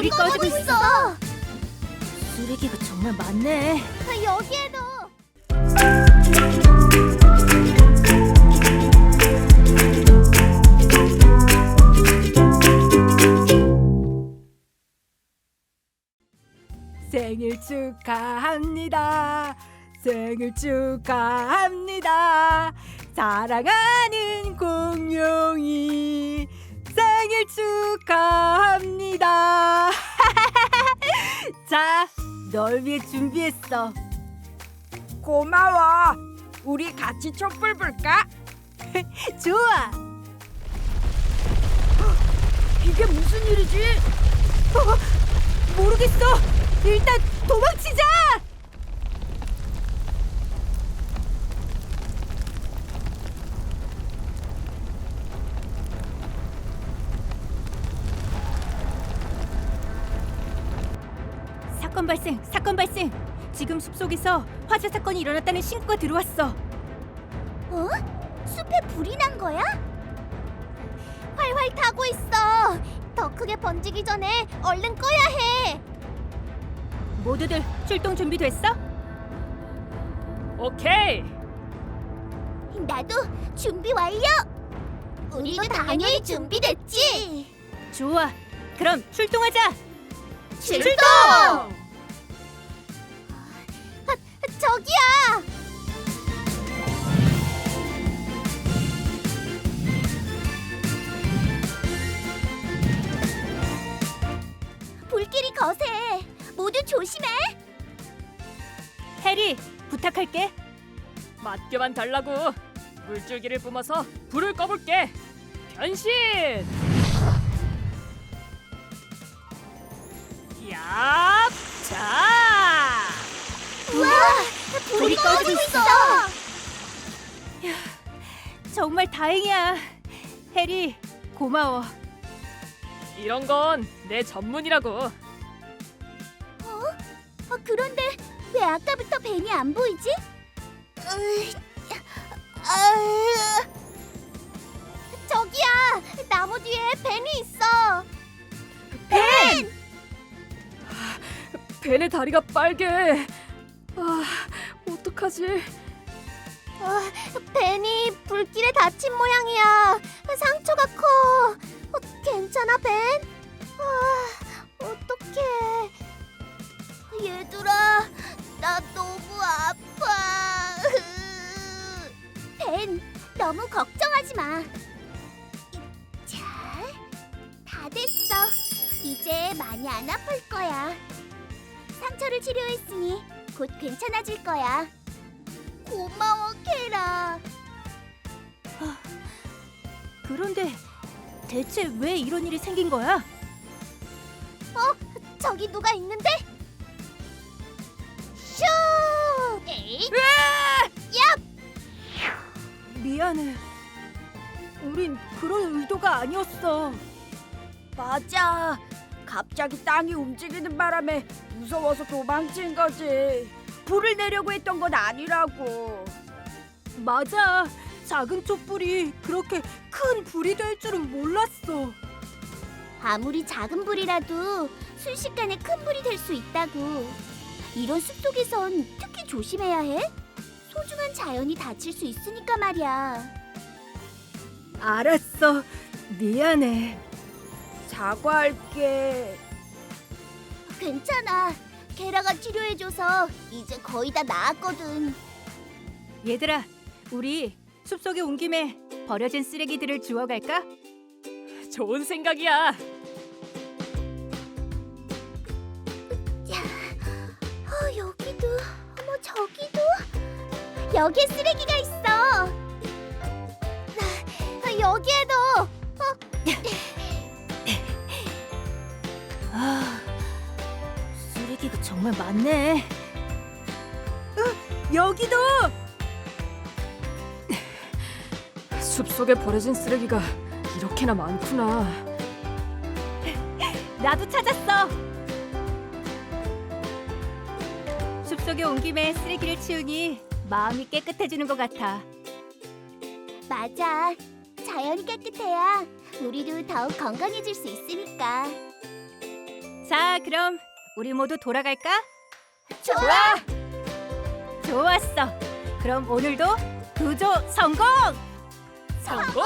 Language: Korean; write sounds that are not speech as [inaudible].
불이 꺼지고 있어. 쓰레기가 정말 많네. 여기에도. 생일 축하합니다. 생일 축하합니다. 사랑하는 공룡이 생일 축하합니다. 자, 널 위해 준비했어. 고마워. 우리 같이 촛불 불까? [laughs] 좋아. [gasps] 이게 무슨 일이지? 어, [laughs] 모르겠어. 일단 도망치자. 사건 발생, 사건 발생. 지금 숲속에서 화재 사건이 일어났다는 신고가 들어왔어. 어? 숲에 불이 난 거야? 활활 타고 있어. 더 크게 번지기 전에 얼른 꺼야 해. 모두들 출동 준비됐어? 오케이. 나도 준비 완료. 우리도 당연히 준비됐지. 좋아. 그럼 출동하자. 출동! 저기야. 불길이 거세. 모두 조심해. 해리, 부탁할게. 맡겨만 달라고. 물줄기를 뿜어서 불을 꺼볼게. 변신. 야, 자. 불이 꺼지고 있어. 정말 다행이야. 해리, 고마워. 이런 건 내 전문이라고. 어, 그런데 왜 아까부터 벤이 안 보이지? 으이, 아으. 저기야, 나무 뒤에 벤이 있어. 벤! 벤의 다리가 빨개. 아, 어떡하지? 어, 벤이 불길에 다친 모양이야. 상처가 커. 어, 괜찮아, 벤? 아, 어떡해. 얘들아, 나 너무 아파. 벤, 너무 걱정하지 마. 자, 다 됐어. 이제 많이 안 아플 거야. 상처를 치료했으니 곧 괜찮아질 거야. 고마워, 케라. 그런데 대체 왜 이런 일이 생긴 거야? 어, 저기 누가 있는데? 슈! 에이, 미안해. 우린 그런 의도가 아니었어. 맞아. 갑자기 땅이 움직이는 바람에 무서워서 도망친 거지. 불을 내려고 했던 건 아니라고. 맞아. 작은 촛불이 그렇게 큰 불이 될 줄은 몰랐어. 아무리 작은 불이라도 순식간에 큰 불이 될 수 있다고. 이런 숲속에선 특히 조심해야 해. 소중한 자연이 다칠 수 있으니까 말이야. 알았어. 미안해. 사과할게. 괜찮아. 케라가 치료해줘서 이제 거의 다 나았거든. 얘들아, 우리 숲속에 온 김에 버려진 쓰레기들을 주워갈까? 좋은 생각이야. 어, 여기도, 어머 저기도 여기에 쓰레기가 있어. 정말 많네. 어, 여기도! 숲속에 버려진 쓰레기가 이렇게나 많구나. 나도 찾았어. 숲속에 온 김에 쓰레기를 치우니 마음이 깨끗해지는 것 같아. 맞아. 자연이 깨끗해야 우리도 더욱 건강해질 수 있으니까. 자, 자, 그럼 우리 모두 돌아갈까? 좋아. 좋았어. 그럼 오늘도 구조 성공! 성공.